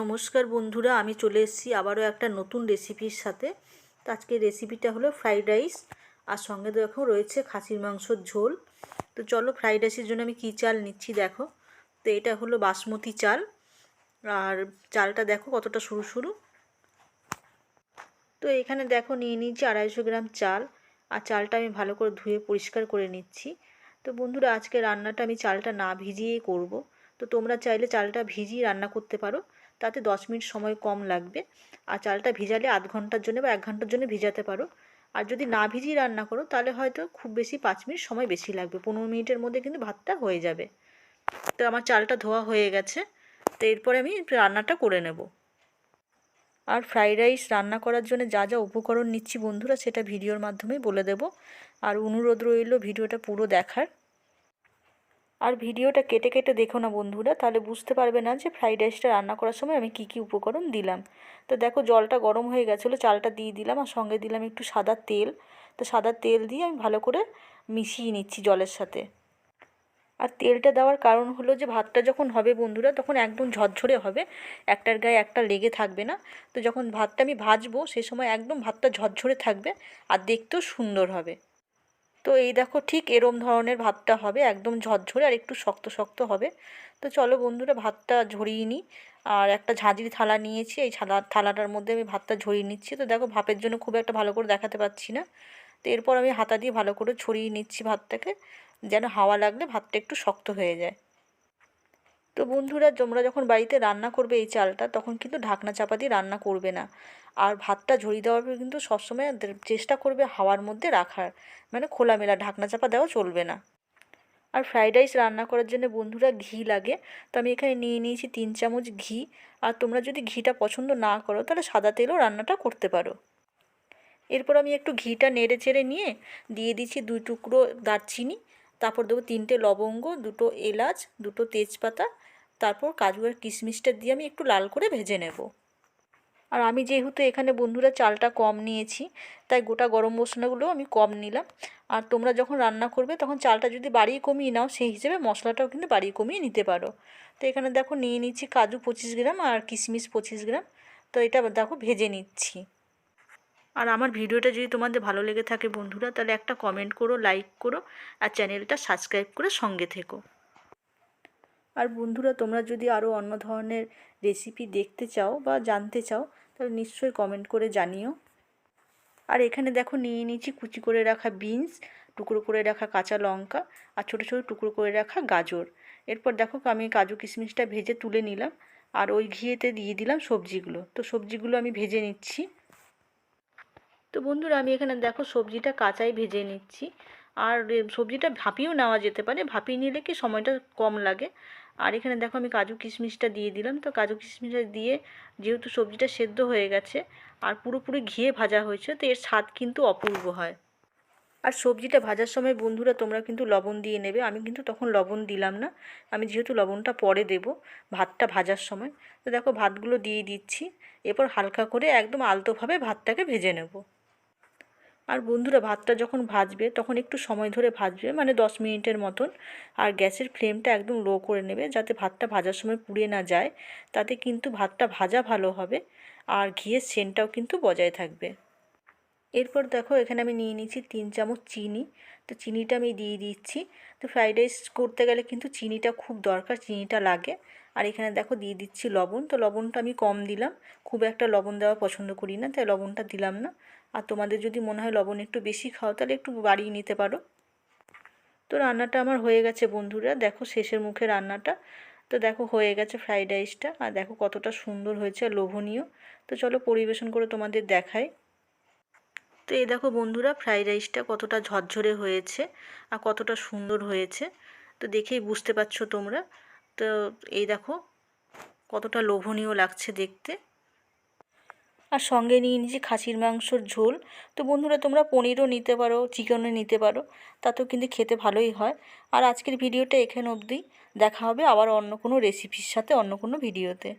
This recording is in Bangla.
নমস্কার বন্ধুরা, আমি চলে এসেছি আবারও একটা নতুন রেসিপির সাথে। তো আজকে রেসিপিটা হলো ফ্রাইড রাইস, আর সঙ্গে দেখো রয়েছে খাসির মাংসর ঝোল। তো চলো ফ্রাইড রাইসের জন্য আমি কী চাল নিচ্ছি দেখো। তো এটা হলো বাসমতি চাল, আর চালটা দেখো কতটা সরু সরু। তো এখানে দেখো নিয়ে নিচ্ছি আড়াইশো গ্রাম চাল, আর চালটা আমি ভালো করে ধুয়ে পরিষ্কার করে নিচ্ছি। তো বন্ধুরা, আজকে রান্নাটা আমি চালটা না ভিজিয়েই করব। তো তোমরা চাইলে চালটা ভিজিয়ে রান্না করতে পারো। তাতে দশ মিনিট সময় কম লাগবে। আর চালটা ভিজালে আধ ঘণ্টার জন্য বা এক ঘণ্টার জন্য ভিজাতে পারো। আর যদি না ভিজিয়ে রান্না করো, তাহলে হয়তো খুব বেশি পাঁচ মিনিট সময় বেশি লাগবে। পনেরো মিনিটের মধ্যে কিন্তু ভাতটা হয়ে যাবে। তো আমার চালটা ধোয়া হয়ে গেছে। তো এরপরে আমি রান্নাটা করে নেব। আর ফ্রাইড রাইস রান্না করার জন্য যা যা উপকরণ নিচ্ছি বন্ধুরা, সেটা ভিডিওর মাধ্যমেই বলে দেব। আর অনুরোধ রইল ভিডিওটা পুরো দেখার। আর ভিডিওটা কেটে কেটে দেখো না বন্ধুরা, তাহলে বুঝতে পারবে না যে ফ্রাইড রাইসটা রান্না করার সময় আমি কি কি উপকরণ দিলাম। তো দেখো জলটা গরম হয়ে গেছিল, চালটা দিয়ে দিলাম আর সঙ্গে দিলাম একটু সাদা তেল। তো সাদা তেল দিয়ে আমি ভালো করে মিশিয়ে নিচ্ছি জলের সাথে। আর তেলটা দেওয়ার কারণ হলো যে ভাতটা যখন হবে বন্ধুরা, তখন একদম ঝরঝরে হবে, একটার গায়ে একটা লেগে থাকবে না। তো যখন ভাতটা আমি ভাজবো, সে সময় একদম ভাতটা ঝরঝরে থাকবে আর দেখতেও সুন্দর হবে। তো এই দেখো ঠিক এরম ধরনের ভাতটা হবে, একদম ঝরঝরে আর একটু শক্ত শক্ত হবে। তো চলো বন্ধুরা ভাতটা ঝরিয়ে নিই। আর একটা ঝাঁঝরি থালা নিয়েছি, এই থালা থালাটার মধ্যে আমি ভাতটা ঝরিয়ে নিচ্ছি। তো দেখো ভাপের জন্য খুব একটা ভালো করে দেখাতে পাচ্ছি না। তো এরপর আমি হাতা দিয়ে ভালো করে ছড়িয়ে নিচ্ছি ভাতটাকে, যেন হাওয়া লাগলে ভাতটা একটু শক্ত হয়ে যায়। তো বন্ধুরা, তোমরা যখন বাড়িতে রান্না করবে এই চালটা, তখন কিন্তু ঢাকনা চাপা দিয়ে রান্না করবে না। আর ভাতটা ঝরিয়ে দেওয়ার পর কিন্তু সবসময় চেষ্টা করবে হাওয়ার মধ্যে রাখার। মানে খোলামেলা ঢাকনা চাপা দেওয়া চলবে না। আর ফ্রাইড রাইস রান্না করার জন্য বন্ধুরা ঘি লাগে। তো আমি এখানে নিয়ে নিয়েছি তিন চামচ ঘি। আর তোমরা যদি ঘিটা পছন্দ না করো, তাহলে সাদা তেলও রান্নাটা করতে পারো। এরপর আমি একটু ঘিটা নেড়ে চেড়ে নিয়ে দিয়ে দিচ্ছি দুই টুকরো দারচিনি। তারপর দেবো তিনটে লবঙ্গ, দুটো এলাচ, দুটো তেজপাতা, তারপর কাজু আর কিশমিশটা দিয়ে আমি একটু লাল করে ভেজে নেব। আর আমি যেহেতু এখানে বন্ধুরা চালটা কম নিয়েছি, তাই গোটা গরম মশলাগুলো আমি কম নিলাম। আর তোমরা যখন রান্না করবে, তখন চালটা যদি বাড়িয়ে কমিয়ে নাও, সেই হিসেবে মশলাটাও কিন্তু বাড়িয়ে কমিয়ে নিতে পারো। তো এখানে দেখো নিয়ে নিচ্ছি কাজু পঁচিশ গ্রাম আর কিশমিশ পঁচিশ গ্রাম। তো এটা দেখো ভেজে নিচ্ছি। আর আমার ভিডিওটা যদি তোমাদের ভালো লেগে থাকে বন্ধুরা, তাহলে একটা কমেন্ট করো লাইক করো, আর চ্যানেলটা সাবস্ক্রাইব করে সঙ্গে থেকো। আর বন্ধুরা, তোমরা যদি আরও অন্য ধরনের রেসিপি দেখতে চাও বা জানতে চাও, তাহলে নিশ্চয়ই কমেন্ট করে জানিও। আর এখানে দেখো নিয়ে নিয়েছি কুচি করে রাখা বিনস টুকরো করে রাখা কাঁচা লঙ্কা, আর ছোটো ছোটো টুকরো করে রাখা গাজর। এরপর দেখো আমি কাজু কিশমিশটা ভেজে তুলে নিলাম, আর ওই ঘিয়েতে দিয়ে দিলাম সবজিগুলো। তো সবজিগুলো আমি ভেজে নিচ্ছি। তো বন্ধুরা আমি এখানে দেখো সবজিটা কাঁচাই ভেজে নিচ্ছি। আর সবজিটা ভাপিয়েও নেওয়া যেতে পারে, ভাপিয়ে নিলে কি সময়টা কম লাগে? আর এখানে দেখো আমি কাজু কিশমিশটা দিয়ে দিলাম। তো কাজু কিশমিশটা দিয়ে যেহেতু সবজিটা সেদ্ধ হয়ে গেছে আর পুরোপুরি ঘিয়ে ভাজা হয়েছে, তো এর স্বাদ কিন্তু অপূর্ব হয়। আর সবজিটা ভাজার সময় বন্ধুরা তোমরা কিন্তু লবণ দিয়ে নেবে। আমি কিন্তু তখন লবণ দিলাম না। আমি যেহেতু লবণটা পরে দেব ভাতটা ভাজার সময়। তো দেখো ভাতগুলো দিয়ে দিচ্ছি। এরপর হালকা করে একদম আলতোভাবে ভাতটাকে ভেজে নেব। আর বন্ধুরা ভাতটা যখন ভাজবে, তখন একটু সময় ধরে ভাজবে মানে দশ মিনিটের মতন। আর গ্যাসের ফ্লেমটা একদম লো করে নেবে, যাতে ভাতটা ভাজার সময় পুড়ে না যায়। তাতে কিন্তু ভাতটা ভাজা ভালো হবে, আর ঘিয়ের সেন্টটাও কিন্তু বজায় থাকবে। এরপর দেখো, এখানে আমি নিয়ে নিচ্ছি তিন চামচ চিনি। তো চিনিটা আমি দিয়ে দিচ্ছি। তো ফ্রাইড রাইস করতে গেলে কিন্তু চিনিটা খুব দরকার, চিনিটা লাগে। আর এখানে দেখো দিয়ে দিচ্ছি লবণ। তো লবণটা আমি কম দিলাম। খুব একটা লবণ দেওয়া পছন্দ করি না, তাই লবণটা দিলাম না। আর তোমাদের যদি মনে হয় লবণ একটু বেশি খাও, তাহলে একটু বাড়িয়ে নিতে পারো। তো রান্নাটা আমার হয়ে গেছে বন্ধুরা। দেখো শেষের মুখে রান্নাটা। তো দেখো হয়ে গেছে ফ্রাইড রাইসটা। আর দেখো কতটা সুন্দর হয়েছে, লোভনীয়। তো চলো পরিবেশন করে তোমাদের দেখাই। তো এই দেখো বন্ধুরা, ফ্রাইড রাইসটা কতটা ঝরঝরে হয়েছে আর কতটা সুন্দর হয়েছে। তো দেখেই বুঝতে পারছ তোমরা। তো এই দেখো, কতটা লোভনীয় লাগছে দেখতে। আর সঙ্গে নিয়ে নিয়েছি খাসির মাংসর ঝোল। তো বন্ধুরা, তোমরা পনিরও নিতে পারো, চিকেনও নিতে পারো, তাতেও কিন্তু খেতে ভালোই হয়। আর আজকের ভিডিওটা এখানে অবধি। দেখা হবে আবার অন্য কোনো রেসিপির সাথে অন্য কোনো ভিডিওতে।